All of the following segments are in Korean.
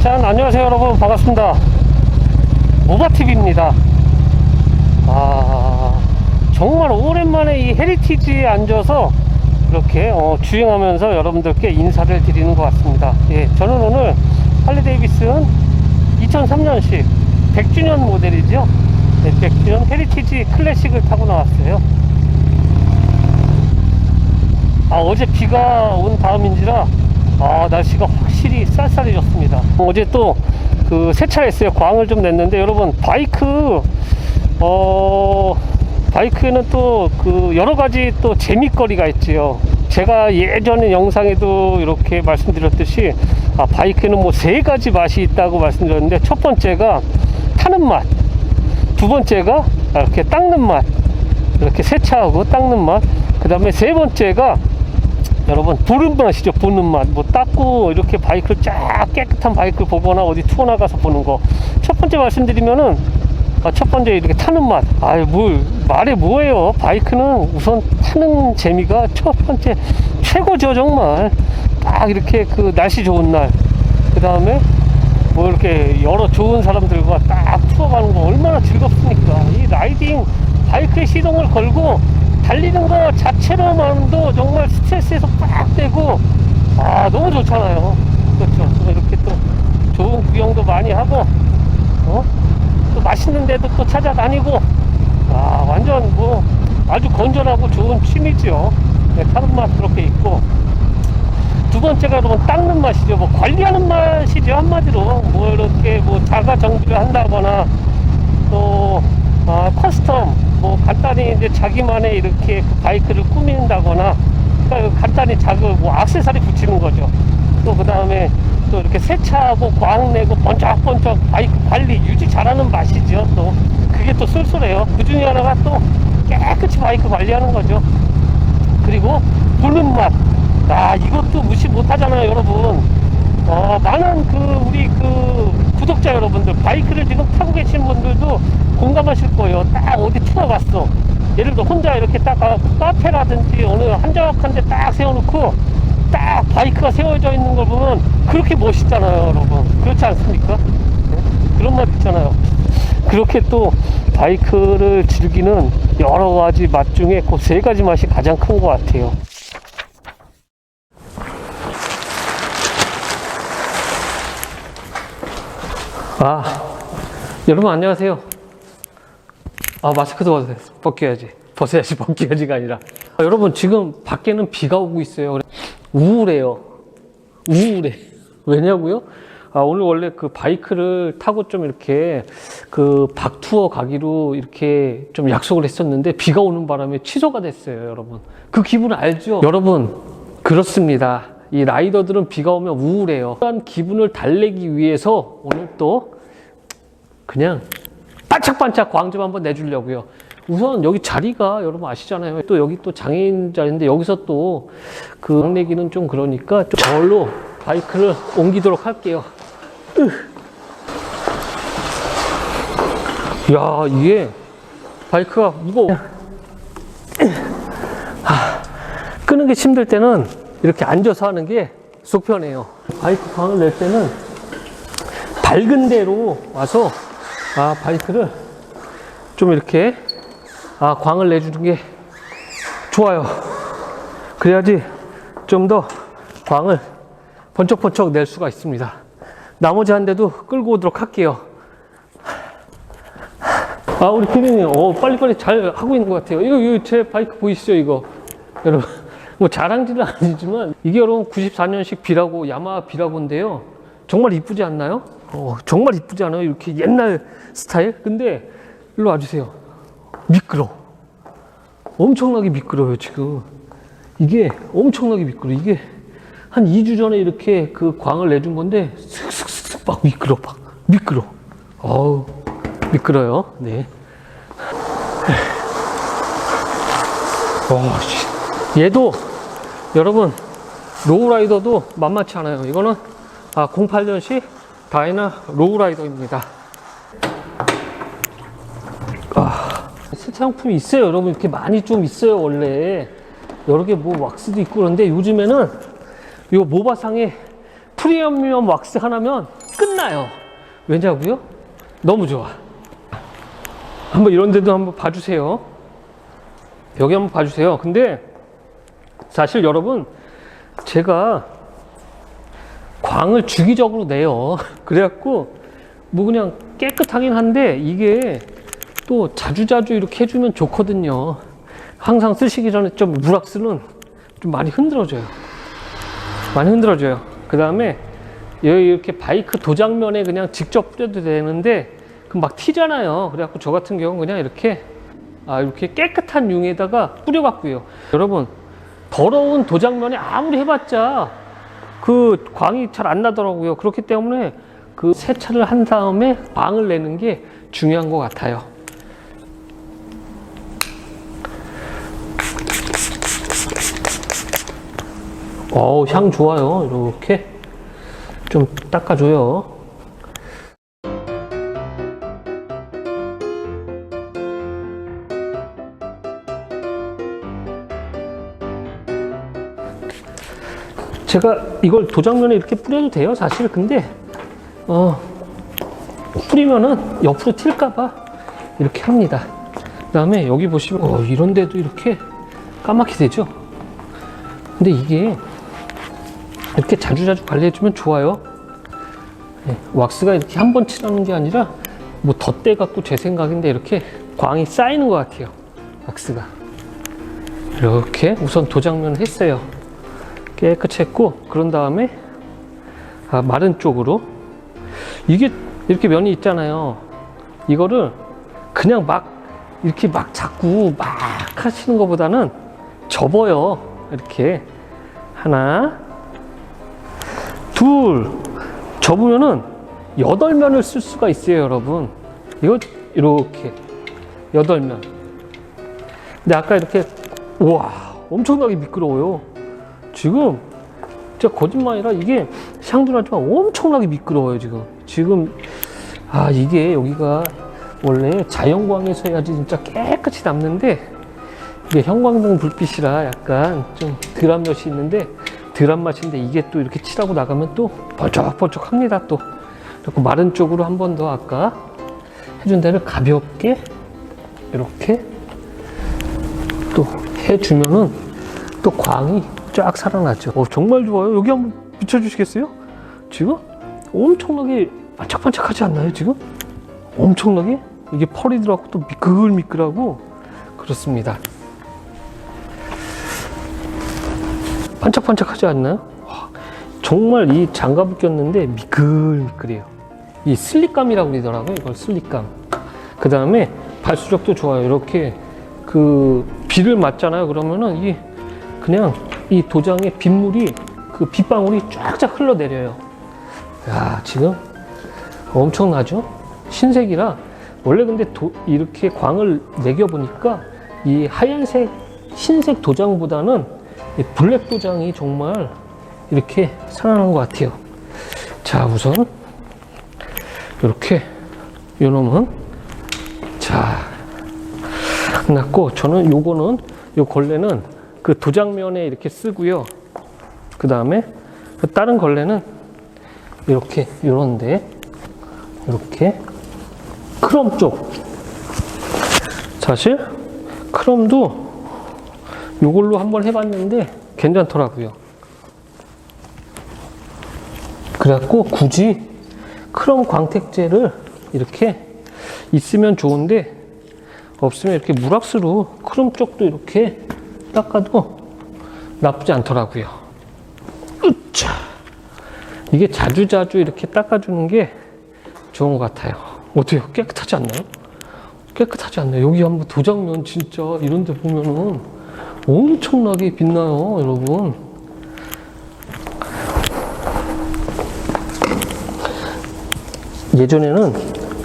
짠 안녕하세요 여러분. 반갑습니다. 모바TV입니다. 아 정말 오랜만에 이 헤리티지에 앉아서 이렇게 어, 주행하면서 여러분들께 인사를 드리는 것 같습니다. 예, 저는 오늘 할리 데이비슨 2003년식 100주년 모델이죠? 네, 100주년 헤리티지 클래식을 타고 나왔어요. 아, 어제 비가 온 다음인지라 아, 날씨가 확실히 쌀쌀해졌습니다. 어제 또 그 세차했어요. 광을 좀 냈는데 여러분 바이크 어 바이크에는 또 그 여러 가지 또 재미거리가 있지요. 제가 예전에 영상에도 이렇게 말씀드렸듯이 아, 바이크에는 뭐 세 가지 맛이 있다고 말씀드렸는데 첫 번째가 타는 맛, 두 번째가 이렇게 닦는 맛, 이렇게 세차하고 닦는 맛, 그 다음에 세 번째가 여러분 보는 맛이죠 보는 맛뭐 닦고 이렇게 바이크를 쫙 깨끗한 바이크를 보거나 어디 투어 나가서 보는 거. 첫 번째 말씀드리면은 아, 첫 번째 이렇게 타는 맛. 아유 뭘 말해 뭐예요? 바이크는 우선 타는 재미가 첫 번째 최고죠 정말. 딱 이렇게 그 날씨 좋은 날. 그 다음에 뭐 이렇게 여러 좋은 사람들과 딱 투어 가는 거 얼마나 즐겁습니까? 이 라이딩 바이크에 시동을 걸고 달리는 거 자체로만도 정말 스트레스에서 빡 떼고 아 너무 좋잖아요 그렇죠 또 이렇게 또 좋은 구경도 많이 하고 어? 또 맛있는 데도 또 찾아다니고 아 완전 뭐 아주 건전하고 좋은 취미죠 네, 타는 맛 그렇게 있고 두 번째가 여러분 닦는 맛이죠. 뭐 관리하는 맛이죠. 한마디로. 뭐 이렇게 뭐 자가 정비를 한다거나 또 아, 커스텀 뭐 간단히 이제 자기만의 이렇게 그 바이크를 꾸민다거나 그러니까 간단히 작은 뭐 액세서리 붙이는 거죠. 또 그 다음에 또 이렇게 세차하고 광 내고 번쩍번쩍 바이크 관리 유지 잘하는 맛이죠. 또 그게 또 쏠쏠해요. 그 중에 하나가 또 깨끗이 바이크 관리하는 거죠. 그리고 보는 맛. 아, 이것도 무시 못 하잖아요, 여러분. 어, 많은 그, 우리 그, 구독자 여러분들, 바이크를 지금 타고 계신 분들도 공감하실 거예요. 딱 어디 투어 갔어. 예를 들어, 혼자 이렇게 딱 가- 카페라든지 어느 한적한 데 딱 세워놓고, 딱 바이크가 세워져 있는 걸 보면 그렇게 멋있잖아요, 여러분. 그렇지 않습니까? 네? 그런 맛 있잖아요. 그렇게 또 바이크를 즐기는 여러 가지 맛 중에 그 세 가지 맛이 가장 큰 것 같아요. 아, 여러분 안녕하세요. 아, 마스크도 벗어야- 벗겨야지. 벗어야지, 벗겨야지가 아니라. 아, 여러분, 지금 밖에는 비가 오고 있어요. 우울해요. 우울해. 왜냐고요? 아, 오늘 원래 그 바이크를 타고 좀 이렇게 그 박투어 가기로 이렇게 좀 약속을 했었는데 비가 오는 바람에 취소가 됐어요, 여러분. 그 기분 알죠? 여러분, 그렇습니다. 이 라이더들은 비가 오면 우울해요. 그런 기분을 달래기 위해서 오늘 또 그냥 반짝반짝 광좀 한번 내주려고요. 우선 여기 자리가 여러분 아시잖아요. 또 여기 또 장애인 자리인데 여기서 또그 광내기는 좀 그러니까 좀 저울로 바이크를 옮기도록 할게요. 으. 야 이게 바이크가 무거워. 아, 끄는 게 힘들 때는 이렇게 앉아서 하는 게 속편해요. 바이크 광을 낼 때는 밝은 데로 와서 아 바이크를 좀 이렇게 아 광을 내주는 게 좋아요. 그래야지 좀 더 광을 번쩍번쩍 낼 수가 있습니다. 나머지 한 대도 끌고 오도록 할게요. 아 우리 피디님 어 빨리빨리 잘 하고 있는 것 같아요. 이거 이거 제 바이크 보이시죠 이거 여러분 뭐 자랑질은 아니지만 이게 여러분 94년식 비라고 야마하 비라고인데요. 정말 이쁘지 않나요? 어, 정말 이쁘지 않아요? 이렇게 옛날 스타일? 근데 일로 와주세요. 미끄러. 엄청나게 미끄러워요 지금. 이게 엄청나게 미끄러. 이게 한 2주 전에 이렇게 그 광을 내준 건데 슥슥슥 막 미끄러 막 미끄러. 어우 미끄러요. 네. 와, 씨. 얘도 여러분 로우라이더도 만만치 않아요. 이거는 아, 08년식 다이나 로우라이더입니다. 아, 세차용품이 있어요. 여러분 이렇게 많이 좀 있어요. 원래 여러 개 뭐 왁스도 있고 그런데 요즘에는 이 모바상에 프리미엄 왁스 하나면 끝나요. 왜냐고요? 너무 좋아. 한번 이런 데도 한번 봐주세요. 여기 한번 봐주세요. 근데 사실 여러분 제가 광을 주기적으로 내요. 그래갖고 뭐 그냥 깨끗하긴 한데 이게 또 자주자주 이렇게 해주면 좋거든요. 항상 쓰시기 전에 좀 무락스는 좀 많이 흔들어줘요. 많이 흔들어줘요. 그 다음에 여기 이렇게 바이크 도장면에 그냥 직접 뿌려도 되는데 그막 튀잖아요. 그래갖고 저 같은 경우는 그냥 이렇게 아 이렇게 깨끗한 융에다가 뿌려갖고요. 여러분 더러운 도장면에 아무리 해봤자 그 광이 잘 안 나더라고요. 그렇기 때문에 그 세차를 한 다음에 광을 내는 게 중요한 것 같아요. 어우, 향 좋아요. 이렇게 좀 닦아줘요. 제가 이걸 도장면에 이렇게 뿌려도 돼요, 사실. 근데, 어, 뿌리면은 옆으로 튈까봐 이렇게 합니다. 그 다음에 여기 보시면, 어, 이런 데도 이렇게 까맣게 되죠? 근데 이게 이렇게 자주자주 관리해주면 좋아요. 네, 왁스가 이렇게 한 번 칠하는 게 아니라 뭐 덧대 갖고 제 생각인데 이렇게 광이 쌓이는 것 같아요. 왁스가. 이렇게 우선 도장면 했어요. 깨끗이 했고 그런 다음에 아, 마른 쪽으로 이게 이렇게 면이 있잖아요. 이거를 그냥 막 이렇게 막 자꾸 막 하시는 것보다는 접어요. 이렇게 하나, 둘, 접으면은 여덟 면을 쓸 수가 있어요, 여러분. 이거 이렇게 여덟 면. 근데 아까 이렇게 우와 엄청나게 미끄러워요. 지금 진짜 거짓말이라 이게 향도 나지만 엄청나게 미끄러워요 지금. 지금 아 이게 여기가 원래 자연광에서 해야지 진짜 깨끗이 남는데 이게 형광등 불빛이라 약간 좀 덜한 맛이 있는데 덜한 맛인데 이게 또 이렇게 칠하고 나가면 또 번쩍번쩍 합니다 또 그리고 마른 쪽으로 한 번 더 아까 해준 데를 가볍게 이렇게 또 해주면은 또 광이 쫙 살아나죠 어, 정말 좋아요 여기 한번 비춰주시겠어요? 지금 엄청나게 반짝반짝하지 않나요 지금? 엄청나게 이게 펄이 들어가고 또 미끌미끌하고 그렇습니다 반짝반짝하지 않나요? 와, 정말 이 장갑을 꼈는데 미끌미끌해요. 이 슬립감이라고 그러더라고요. 이걸 슬립감. 그 다음에 발수력도 좋아요. 이렇게 그 비를 맞잖아요. 그러면은 이 그냥 이 도장에 빗물이 그 빗방울이 쫙쫙 흘러내려요. 야 지금 엄청나죠? 흰색이라 원래 근데 도- 이렇게 광을 매겨 보니까 이 하얀색 흰색 도장보다는 이 블랙 도장이 정말 이렇게 살아나는 것 같아요. 자, 우선 이렇게 요놈은 자 끝났고 저는 요거는 요 걸레는 그 도장면에 이렇게 쓰고요. 그 다음에 다른 걸레는 이렇게 요런데 이렇게 크롬 쪽 사실 크롬도 요걸로 한번 해봤는데 괜찮더라고요. 그래갖고 굳이 크롬 광택제를 이렇게 있으면 좋은데 없으면 이렇게 무락스로 크롬 쪽도 이렇게 닦아도 나쁘지 않더라고요. 으차. 이게 자주 자주 이렇게 닦아주는 게 좋은 것 같아요. 어때요? 깨끗하지 않나요? 깨끗하지 않나요? 여기 한번 도장면 진짜 이런 데 보면은 엄청나게 빛나요, 여러분. 예전에는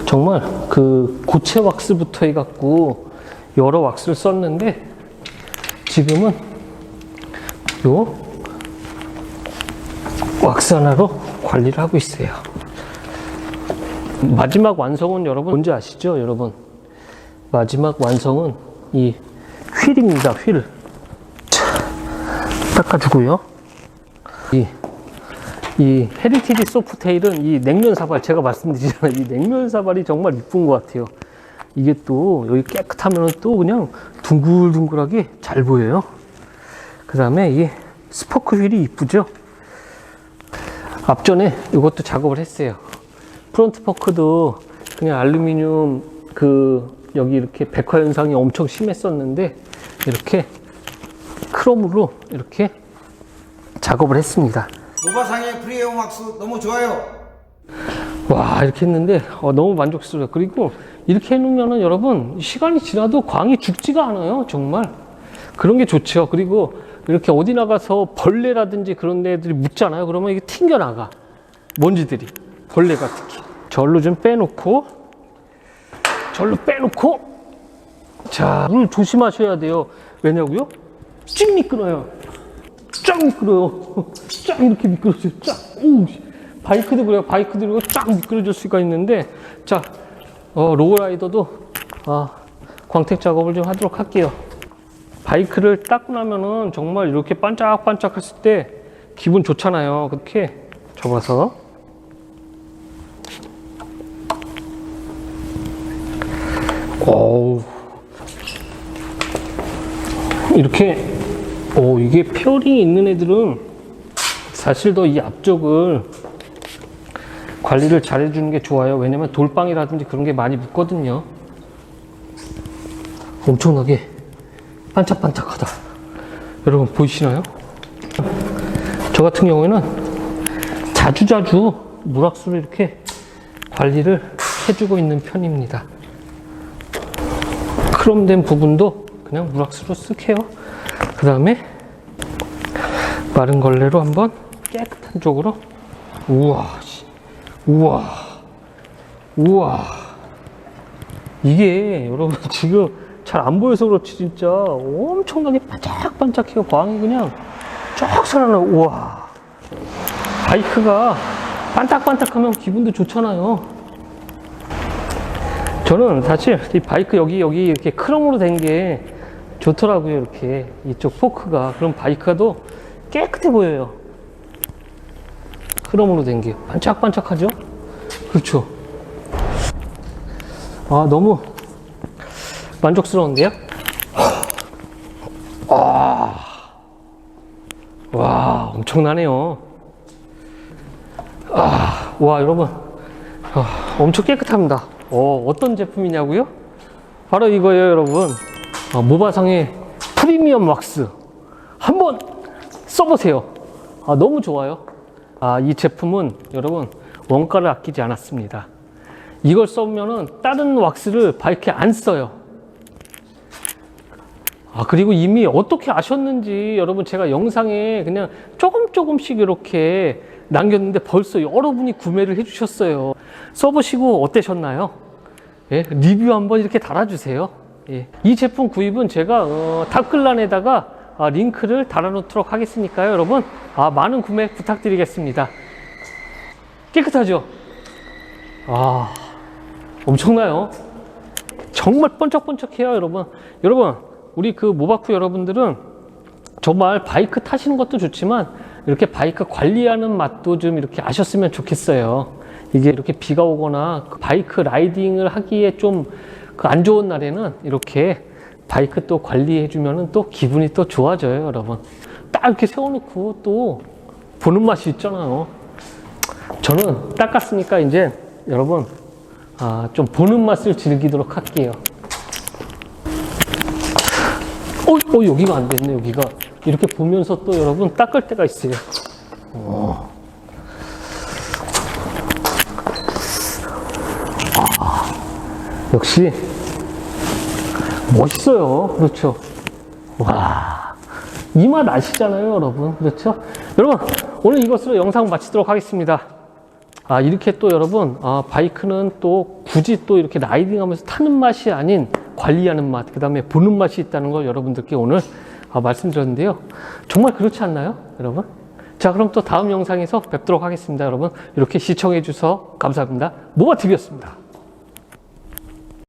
정말 그 고체 왁스부터 해갖고 여러 왁스를 썼는데 지금은 요 왁스 하나로 관리를 하고 있어요. 마지막 완성은 여러분 뭔지 아시죠, 여러분? 마지막 완성은 이 휠입니다, 휠. 자, 닦아주고요. 이 이 헤리티지 소프테일은 이 냉면 사발 제가 말씀드리잖아요. 이 냉면 사발이 정말 이쁜 것 같아요. 이게 또 여기 깨끗하면 또 그냥 둥글둥글하게 잘 보여요. 그 다음에 이 스포크 휠이 이쁘죠? 앞전에 이것도 작업을 했어요. 프론트 포크도 그냥 알루미늄 그 여기 이렇게 백화 현상이 엄청 심했었는데 이렇게 크롬으로 이렇게 작업을 했습니다. 모바상의 프리에어 막스 너무 좋아요. 와 이렇게 했는데 어, 너무 만족스러워요. 그리고 이렇게 해놓으면은 여러분 시간이 지나도 광이 죽지가 않아요. 정말 그런 게 좋죠. 그리고 이렇게 어디 나가서 벌레라든지 그런 애들이 묻잖아요. 그러면 이게 튕겨 나가 먼지들이 벌레가 특히 절로 좀 빼놓고 절로 빼놓고 자 이걸 조심하셔야 돼요. 왜냐고요? ጭ 미끄러요. 쫙 미끄러요. 쫙 이렇게 미끄러져요. 쫙. 오, 바이크도 그래요. 바이크도 그리고 쫙 미끄러질 수가 있는데, 자, 어, 로우라이더도 아, 광택 작업을 좀 하도록 할게요. 바이크를 닦고 나면은 정말 이렇게 반짝반짝 했을 때 기분 좋잖아요. 그렇게 접어서. 어우. 이렇게 오 이게 페어링이 있는 애들은 사실 더 이 앞쪽을 관리를 잘 해주는 게 좋아요 왜냐면 돌방이라든지 그런 게 많이 묻거든요 엄청나게 반짝반짝하다 여러분 보이시나요? 저 같은 경우에는 자주자주 물악수를 이렇게 관리를 해주고 있는 편입니다 크롬된 부분도 그냥 물악수로 쓱 해요. 그 다음에 마른 걸레로 한번 깨끗한 쪽으로 우와 씨. 우와. 우와. 이게 여러분 지금 잘 안 보여서 그렇지 진짜. 엄청나게 반짝반짝해요. 광이 그냥 쫙 살아나 우와. 바이크가 반짝반짝하면 기분도 좋잖아요. 저는 사실 이 바이크 여기 여기 이렇게 크롬으로 된 게 좋더라고요 이렇게. 이쪽 포크가. 그럼 바이크도 깨끗해 보여요 크롬으로 된 게 반짝반짝하죠 그렇죠 아 너무 만족스러운데요 아, 와 엄청나네요 아, 와 여러분 아, 엄청 깨끗합니다 어, 어떤 제품이냐고요? 바로 이거예요, 여러분. 어, 모바상의 프리미엄 왁스. 한번 써보세요. 아, 너무 좋아요. 아, 이 제품은 여러분 원가를 아끼지 않았습니다. 이걸 써보면은 다른 왁스를 바이크에 안 써요. 아, 그리고 이미 어떻게 아셨는지 여러분 제가 영상에 그냥 조금 조금씩 이렇게 남겼는데 벌써 여러분이 구매를 해주셨어요. 써보시고 어떠셨나요? 예, 리뷰 한번 이렇게 달아주세요. 예. 이 제품 구입은 제가 어, 답글란에다가 아, 링크를 달아놓도록 하겠으니까요, 여러분. 아, 많은 구매 부탁드리겠습니다. 깨끗하죠? 아, 엄청나요? 정말 번쩍번쩍해요, 여러분. 여러분, 우리 그 모바쿠 여러분들은 정말 바이크 타시는 것도 좋지만 이렇게 바이크 관리하는 맛도 좀 이렇게 아셨으면 좋겠어요. 이게 이렇게 비가 오거나 그 바이크 라이딩을 하기에 좀 그 안 좋은 날에는 이렇게 바이크 또 관리해주면은 또 기분이 또 좋아져요, 여러분. 딱 이렇게 세워놓고 또 보는 맛이 있잖아요. 저는 닦았으니까 이제 여러분 아, 좀 보는 맛을 즐기도록 할게요. 어, 어, 여기가 안 됐네, 여기가. 이렇게 보면서 또 여러분 닦을 때가 있어요. 어. 아, 역시 멋있어요. 그렇죠. 와. 이 맛 아시잖아요, 여러분. 그렇죠? 여러분, 오늘 이것으로 영상 마치도록 하겠습니다. 아, 이렇게 또 여러분, 아, 바이크는 또 굳이 또 이렇게 라이딩 하면서 타는 맛이 아닌 관리하는 맛, 그 다음에 보는 맛이 있다는 걸 여러분들께 오늘 아, 말씀드렸는데요. 정말 그렇지 않나요, 여러분? 자, 그럼 또 다음 영상에서 뵙도록 하겠습니다, 여러분. 이렇게 시청해 주셔서 감사합니다. 모바TV였습니다.